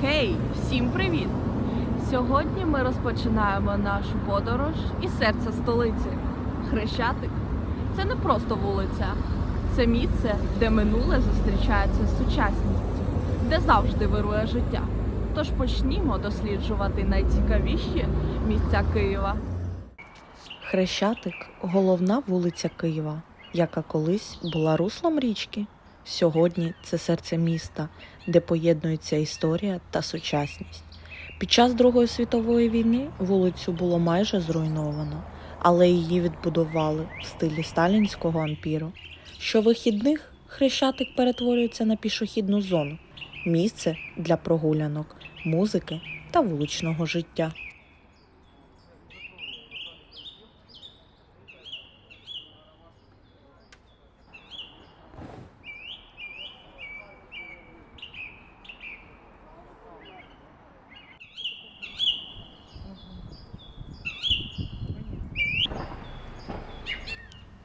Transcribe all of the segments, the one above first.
Хей, всім привіт! Сьогодні ми розпочинаємо нашу подорож із серця столиці. Хрещатик це не просто вулиця, це місце, де минуле зустрічається з сучасністю, де завжди вирує життя. Тож почнімо досліджувати найцікавіші місця Києва. Хрещатик головна вулиця Києва, яка колись була руслом річки. Сьогодні це серце міста, де поєднується історія та сучасність. Під час Другої світової війни вулицю було майже зруйновано, але її відбудували в стилі сталінського ампіру. Щовихідних хрещатик перетворюється на пішохідну зону, місце для прогулянок, музики та вуличного життя.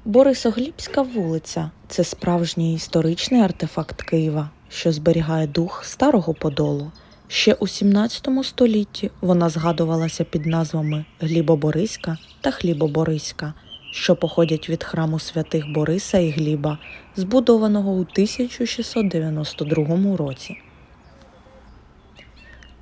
Борисоглібська вулиця це справжній історичний артефакт Києва, що зберігає дух старого Подолу. Ще у 17 столітті вона згадувалася під назвами Глібобориська та Хлібобориська, що походять від храму святих Бориса і Гліба, збудованого у 1692 році.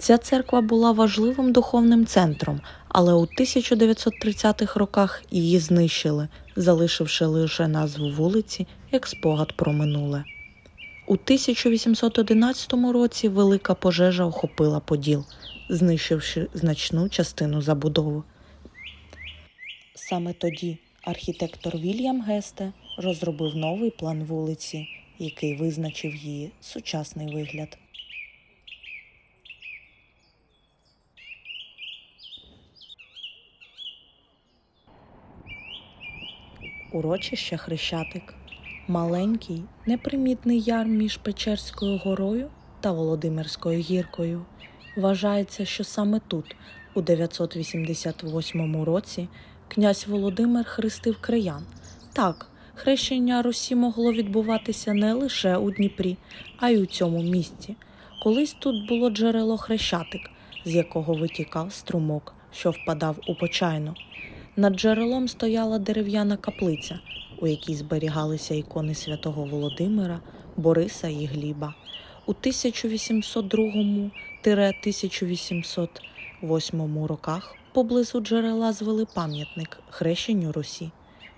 Ця церква була важливим духовним центром, але у 1930-х роках її знищили, залишивши лише назву вулиці як спогад про минуле. У 1811 році велика пожежа охопила Поділ, знищивши значну частину забудови. Саме тоді архітектор Вільям Гесте розробив новий план вулиці, який визначив її сучасний вигляд. Урочище Хрещатик. Маленький, непримітний яр між Печерською горою та Володимирською гіркою. Вважається, що саме тут, у 988 році, князь Володимир хрестив краян. Так, хрещення Русі могло відбуватися не лише у Дніпрі, а й у цьому місті. Колись тут було джерело Хрещатик, з якого витікав струмок, що впадав у почайну. Над джерелом стояла дерев'яна каплиця, у якій зберігалися ікони святого Володимира, Бориса і Гліба. У 1802-1808 роках поблизу джерела звели пам'ятник хрещенню Русі,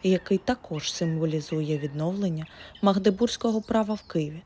який також символізує відновлення магдебурзького права в Києві.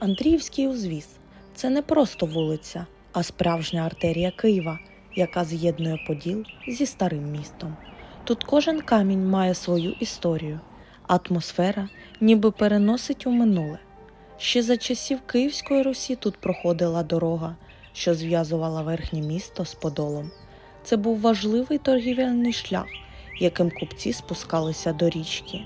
Андріївський узвіз це не просто вулиця, а справжня артерія Києва, яка з'єднує Поділ зі старим містом. Тут кожен камінь має свою історію, атмосфера ніби переносить у минуле. Ще за часів Київської Русі тут проходила дорога, що зв'язувала верхнє місто з Подолом. Це був важливий торгівельний шлях, яким купці спускалися до річки.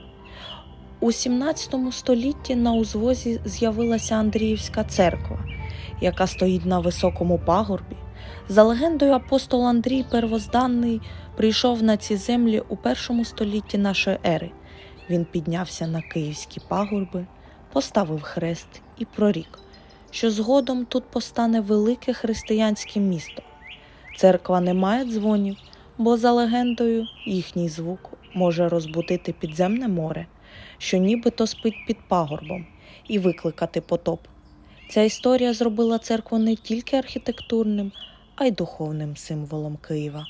У 17 столітті на узвозі з'явилася Андріївська церква, яка стоїть на високому пагорбі. За легендою, апостол Андрій Первозданний прийшов на ці землі у першому столітті нашої ери. Він піднявся на київські пагорби, поставив хрест і прорік, що згодом тут постане велике християнське місто. Церква не має дзвонів, бо за легендою їхній звук може розбудити підземне море що нібито спить під пагорбом, і викликати потоп. Ця історія зробила церкву не тільки архітектурним, а й духовним символом Києва.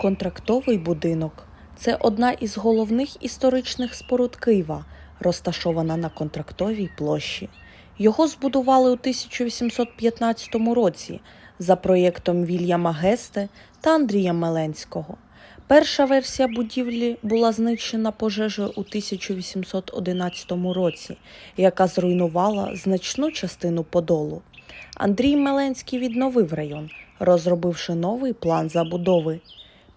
Контрактовий будинок це одна із головних історичних споруд Києва, розташована на контрактовій площі. Його збудували у 1815 році за проєктом Вільяма Гесте та Андрія Меленського. Перша версія будівлі була знищена пожежею у 1811 році, яка зруйнувала значну частину подолу. Андрій Меленський відновив район, розробивши новий план забудови.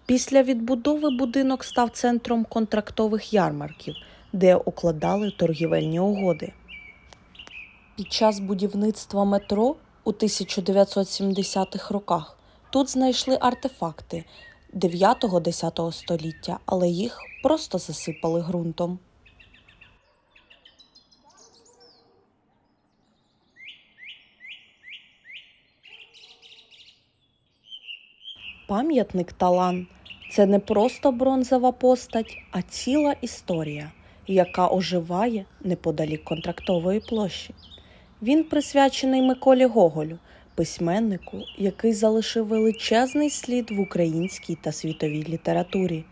Після відбудови будинок став центром контрактових ярмарків, де укладали торгівельні угоди. Під час будівництва метро у 1970-х роках тут знайшли артефакти 9-10 століття, але їх просто засипали ґрунтом. Пам'ятник Талан це не просто бронзова постать, а ціла історія, яка оживає неподалік контрактової площі. Він присвячений Миколі Гоголю, письменнику, який залишив величезний слід в українській та світовій літературі.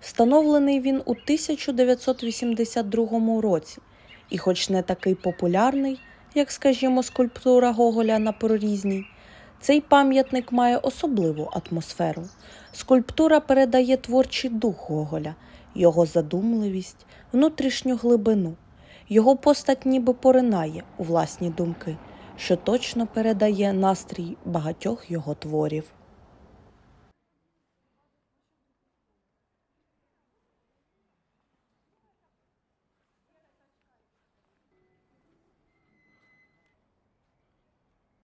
Встановлений він у 1982 році, і, хоч не такий популярний, як, скажімо, скульптура Гоголя на прорізній, цей пам'ятник має особливу атмосферу. Скульптура передає творчий дух Гоголя, його задумливість, внутрішню глибину. Його постать ніби поринає у власні думки, що точно передає настрій багатьох його творів.